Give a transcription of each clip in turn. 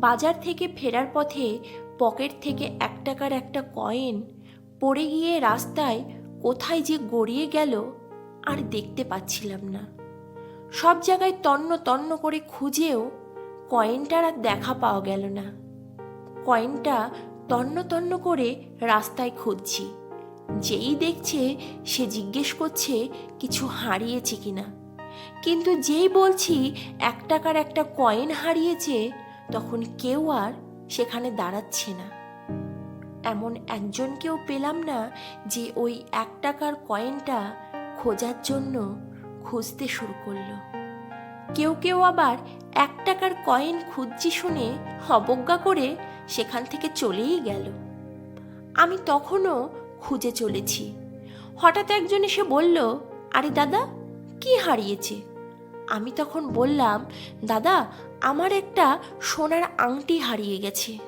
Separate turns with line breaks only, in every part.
বাজার থেকে ফেরার পথে পকেট থেকে এক টাকার একটা কয়েন পড়ে গিয়ে রাস্তায় কোথায় যে গড়িয়ে গেল আর দেখতে পাচ্ছিলাম না। সব জায়গায় তন্ন তন্ন করে খুঁজেও কয়েনটার আর দেখা পাওয়া গেল না। কয়েনটা তন্ন তন্ন করে রাস্তায় খুঁজছি। যেই দেখছে, সে জিজ্ঞেস করছে কিছু হারিয়েছে কিনা। কিন্তু যেই বলছি, এক টাকার একটা কয়েন হারিয়েছে তখন কেউ আর সেখানে দাঁড়াচ্ছে না। এমন একজনকেও পেলাম না যে ওই এক টাকার কয়েনটা খোঁজার জন্য খুঁজতে শুরু করল। কেউ কেউ আবার এক টাকার কয়েন খুঁজছি শুনে অবজ্ঞা করে সেখান থেকে চলেই গেল। আমি তখনও খুঁজে চলেছি। হঠাৎ একজন এসে বলল, আরে দাদা, কি হারিয়েছে? আমি তখন বললাম, দাদা, আমার একটা সোনার আংটি হারিয়ে গেছে।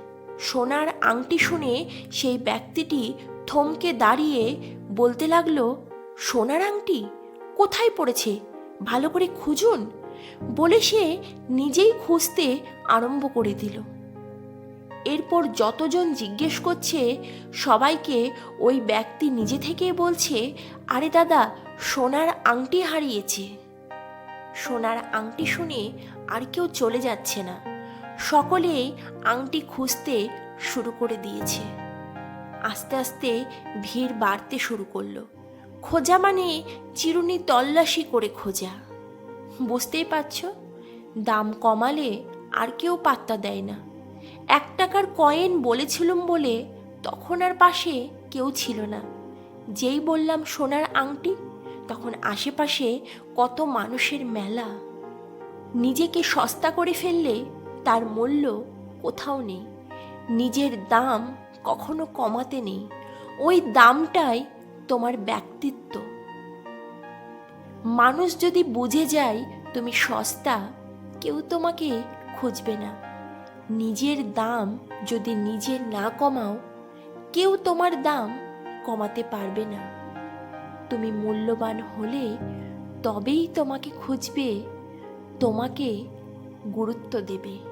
সোনার আংটি শুনে সেই ব্যক্তিটি থমকে দাঁড়িয়ে বলতে লাগল, সোনার আংটি? কোথায় পড়েছে? ভালো করে খুঁজুন। বলে সে নিজেই খুঁজতে আরম্ভ করে দিল। এরপর যতজন জিজ্ঞেস করছে, সবাইকে ওই ব্যক্তি নিজে থেকে বলছে, আরে দাদা, সোনার আংটি হারিয়েছে। সোনার আংটি শুনে আর কেউ চলে যাচ্ছে না। সকলেই আংটি খুঁজতে শুরু করে দিয়েছে। আস্তে আস্তে ভিড় বাড়তে শুরু করল। খোঁজা মানে চিরুনি তল্লাশি করে খোঁজা। বুঝতেই পারছ, দাম কমালে আর কেউ পাত্তা দেয় না। এক টাকার কয়েন বলেছিলুম বলে তখন আর পাশে কেউ ছিল না। যেই বললাম সোনার আংটি তখন আশেপাশে কত মানুষের মেলা। নিজেকে সস্তা করে ফেললে তার মূল্য কোথাও নেই। নিজের দাম কখনো কমাতে নেই। ওই দামটাই তোমার ব্যক্তিত্ব। মানুষ যদি বুঝে যায় তুমি সস্তা, কেউ তোমাকে খুঁজবে না। নিজের দাম যদি নিজে না কমাও, কেউ তোমার দাম কমাতে পারবে না। তুমি মূল্যবান হলে তবেই তোমাকে খুঁজবে তোমাকে গুরুত্ব দেবে।